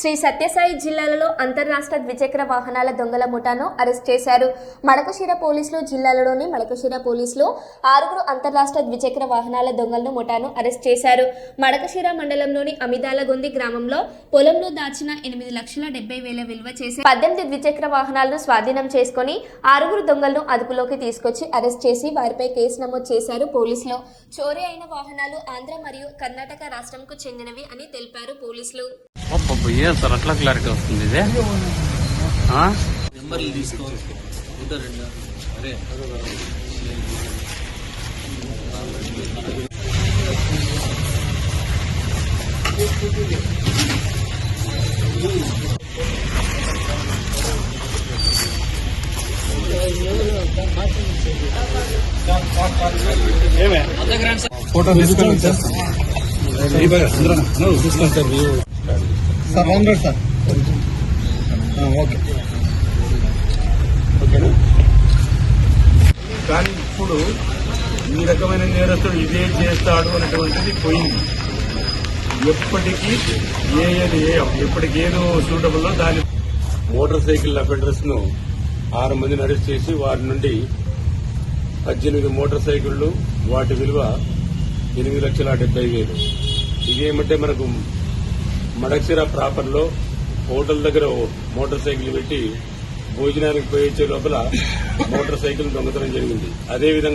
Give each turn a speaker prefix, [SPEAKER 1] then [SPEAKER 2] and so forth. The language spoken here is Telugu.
[SPEAKER 1] శ్రీ సత్యసాయి జిల్లాలలో అంతర్రాష్ట్ర ద్విచక్ర వాహనాల దొంగల ముఠాను అరెస్ట్ చేశారు. మడకశిర పోలీసులు జిల్లాలోని మడకశిర పోలీసులు ఆరుగురు అంతర్రాష్ట్ర ద్విచక్ర వాహనాల దొంగలను ముఠాను అరెస్ట్ చేశారు. మడకశిర మండలంలోని అమిదాలగొంది గ్రామంలో పొలంలో దాచిన ఎనిమిది లక్షల డెబ్బై వేల విలువ చేసే పద్దెనిమిది ద్విచక్ర వాహనాలను స్వాధీనం చేసుకుని ఆరుగురు దొంగలను అదుపులోకి తీసుకొచ్చి అరెస్ట్ చేసి వారిపై కేసు నమోదు చేశారు పోలీసులు. చోరీ అయిన వాహనాలు ఆంధ్ర మరియు కర్ణాటక రాష్ట్రంకు చెందినవి అని తెలిపారు పోలీసులు.
[SPEAKER 2] ఏం సార్ అట్లా క్లారిటీ వస్తుంది ఇది? ఆ?
[SPEAKER 3] నెంబర్లు తీసుకో. అరే.
[SPEAKER 4] ఫోటో తీసుకోండి సార్. తీసుకోండి sir view sir one road sir. Okay. ఓకేనా?
[SPEAKER 5] కానీ ఇప్పుడు ఈ రకమైన నేరస్తుడు ఇదే చేస్తాడు అనేటువంటిది పోయింది. ఎప్పటికీ ఏ ఏది ఏ ఎప్పటికి ఏదో సూటబుల్లో దాని మోటార్ సైకిల్ అఫెండర్స్ను ఆరు మందిని అరెస్ట్ చేసి వారి నుండి పద్దెనిమిది మోటార్ సైకిళ్ళు వాటి విలువ ఎనిమిది లక్షల డెబ్బై వేలు. ఇదేమంటే మనకు మడక్సిర ప్రాపర్లో హోటల్ దగ్గర మోటార్ సైకిల్ పెట్టి భోజనానికి పోయించే లోపల మోటార్ సైకిల్ దొంగతనం జరిగింది. అదేవిధంగా